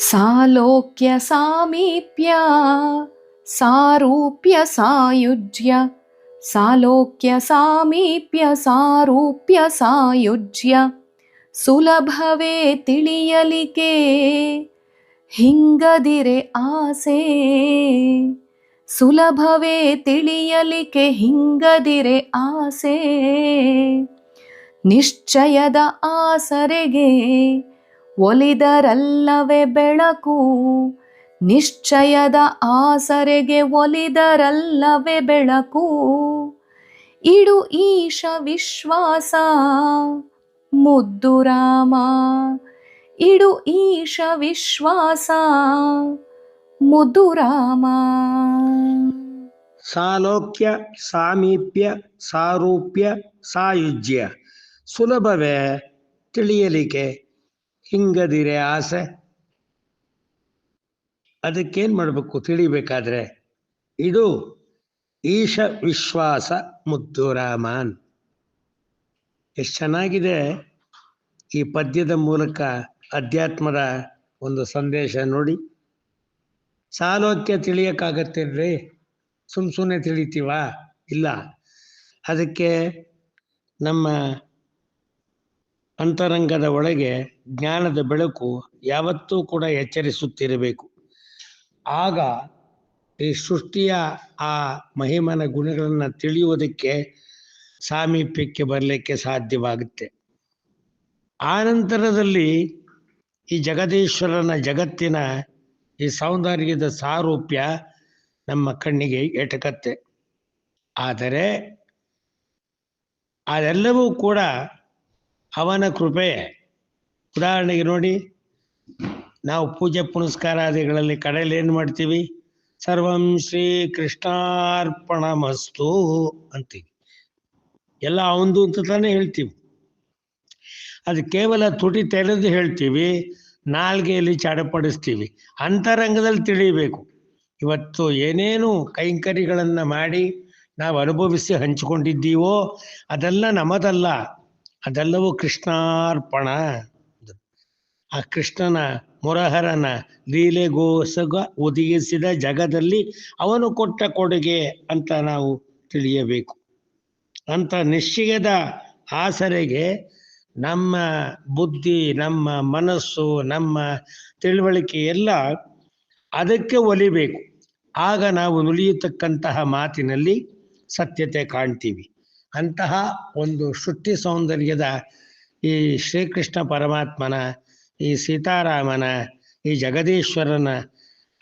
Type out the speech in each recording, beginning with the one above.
ಸಾಲೋಕ್ಯ ಸಾಮೀಪ್ಯ, ಸಾರೂಪ್ಯ ಸಾಯುಜ್ಯ, ಸಾಲೋಕ್ಯ ಸಾಮೀಪ್ಯ, ಸಾರೂಪ್ಯ ಸಾಯುಜ್ಯ. ಸುಲಭವೇ ತಿಳಿಯಲಿಕೆ ಹಿಂಗದಿರೆ ಆಸೆ. ಸುಲಭವೇ ತಿಳಿಯಲಿಕೆ ಹಿಂಗದಿರೆ ಆಸೆ. ನಿಶ್ಚಯದ ಆಸರೆಗೆ ಒಲಿದರಲ್ಲವೇ ಬೆಳಕು? ನಿಶ್ಚಯದ ಆಸರೆಗೆ ಒಲಿದರಲ್ಲವೇ ಬೆಳಕು? ಇಡು ಈಶ ವಿಶ್ವಾಸ, ಮುದ್ದು ರಾಮ. ಇಡು ಈಶ ವಿಶ್ವಾಸ, ಮುದ್ದು ರಾಮ. ಸಾಲೋಕ್ಯ, ಸಾಮೀಪ್ಯ, ಸಾರೂಪ್ಯ, ಸಾಯುಜ್ಯ. ಸುಲಭವೇ ತಿಳಿಯಲಿಕ್ಕೆ ಹಿಂಗದಿರೆ ಆಸೆ. ಅದಕ್ಕೇನು ಮಾಡಬೇಕು? ತಿಳಿಬೇಕಾದ್ರೆ ಇದು ಈಶ ವಿಶ್ವಾಸ ಮುದ್ದು ರಾಮನ್. ಎಷ್ಟು ಚೆನ್ನಾಗಿದೆ ಈ ಪದ್ಯದ ಮೂಲಕ ಅಧ್ಯಾತ್ಮದ ಒಂದು ಸಂದೇಶ ನೋಡಿ. ಸಾಲೋಕ್ಯ ತಿಳಿಯಕ್ಕಾಗತ್ತೇನ್ರಿ? ಸುಮ್ ಸುಮ್ಮನೆ ತಿಳಿತೀವ? ಇಲ್ಲ. ಅದಕ್ಕೆ ನಮ್ಮ ಅಂತರಂಗದ ಒಳಗೆ ಜ್ಞಾನದ ಬೆಳಕು ಯಾವತ್ತೂ ಕೂಡ ಎಚ್ಚರಿಸುತ್ತಿರಬೇಕು. ಆಗ ಈ ಸೃಷ್ಟಿಯ ಆ ಮಹಿಮನ ಗುಣಗಳನ್ನು ತಿಳಿಯುವುದಕ್ಕೆ ಸಾಮೀಪ್ಯಕ್ಕೆ ಬರಲಿಕ್ಕೆ ಸಾಧ್ಯವಾಗುತ್ತೆ. ಆನಂತರದಲ್ಲಿ ಈ ಜಗದೀಶ್ವರನ ಜಗತ್ತಿನ ಈ ಸೌಂದರ್ಯದ ಸಾರೂಪ್ಯ ನಮ್ಮ ಕಣ್ಣಿಗೆ ಎಟಕತ್ತೆ. ಆದರೆ ಅದೆಲ್ಲವೂ ಕೂಡ ಅವನ ಕೃಪೆ. ಉದಾಹರಣೆಗೆ ನೋಡಿ, ನಾವು ಪೂಜೆ ಪುನಸ್ಕಾರಾದಿಗಳಲ್ಲಿ ಕಡೆಯಲ್ಲಿ ಏನು ಮಾಡ್ತೀವಿ? ಸರ್ವಂ ಶ್ರೀ ಕೃಷ್ಣಾರ್ಪಣ ಮಸ್ತು ಅಂತೀವಿ. ಎಲ್ಲ ಅವಂದು ಅಂತ ತಾನೇ ಹೇಳ್ತೀವಿ. ಅದು ಕೇವಲ ತುಟಿ ತೆರೆದು ಹೇಳ್ತೀವಿ, ನಾಲ್ಗೆಯಲ್ಲಿ ಚಡಪಡಿಸ್ತೀವಿ. ಅಂತರಂಗದಲ್ಲಿ ತಿಳಿಬೇಕು ಇವತ್ತು ಏನೇನು ಕೈಂಕರ್ಯಗಳನ್ನು ಮಾಡಿ ನಾವು ಅನುಭವಿಸಿ ಹಂಚಿಕೊಂಡಿದ್ದೀವೋ, ಅದೆಲ್ಲ ನಮ್ಮದಲ್ಲ. ಅದೆಲ್ಲವೂ ಕೃಷ್ಣಾರ್ಪಣ. ಆ ಕೃಷ್ಣನ ಮುರಹರನ ಲೀಲೆಗೋಸಗ ಒದಗಿಸಿದ ಜಗದಲ್ಲಿ ಅವನು ಕೊಟ್ಟ ಕೊಡುಗೆ ಅಂತ ನಾವು ತಿಳಿಯಬೇಕು. ಅಂತ ನಿಶ್ಚಯದ ಆಸರೆಗೆ ನಮ್ಮ ಬುದ್ಧಿ, ನಮ್ಮ ಮನಸ್ಸು, ನಮ್ಮ ತಿಳುವಳಿಕೆ ಎಲ್ಲ ಅದಕ್ಕೆ ಒಲಿಬೇಕು. ಆಗ ನಾವು ನುಲಿಯತಕ್ಕಂತಹ ಮಾತಿನಲ್ಲಿ ಸತ್ಯತೆ ಕಾಣ್ತೀವಿ. ಅಂತಹ ಒಂದು ಸೃಷ್ಟಿ ಸೌಂದರ್ಯದ ಈ ಶ್ರೀಕೃಷ್ಣ ಪರಮಾತ್ಮನ, ಈ ಸೀತಾರಾಮನ, ಈ ಜಗದೀಶ್ವರನ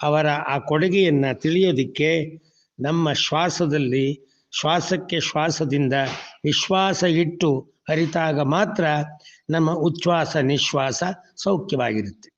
ಅವರ ಆ ಕೊಡುಗೆಯನ್ನು ತಿಳಿಯೋದಕ್ಕೆ ನಮ್ಮ ಶ್ವಾಸದಲ್ಲಿ, ಶ್ವಾಸಕ್ಕೆ ಶ್ವಾಸದಿಂದ ವಿಶ್ವಾಸ ಇಟ್ಟು ಅರಿತಾಗ ಮಾತ್ರ ನಮ್ಮ ಉಚ್ಛ್ವಾಸ, ನಿಶ್ವಾಸ ಸೌಖ್ಯವಾಗಿರುತ್ತೆ.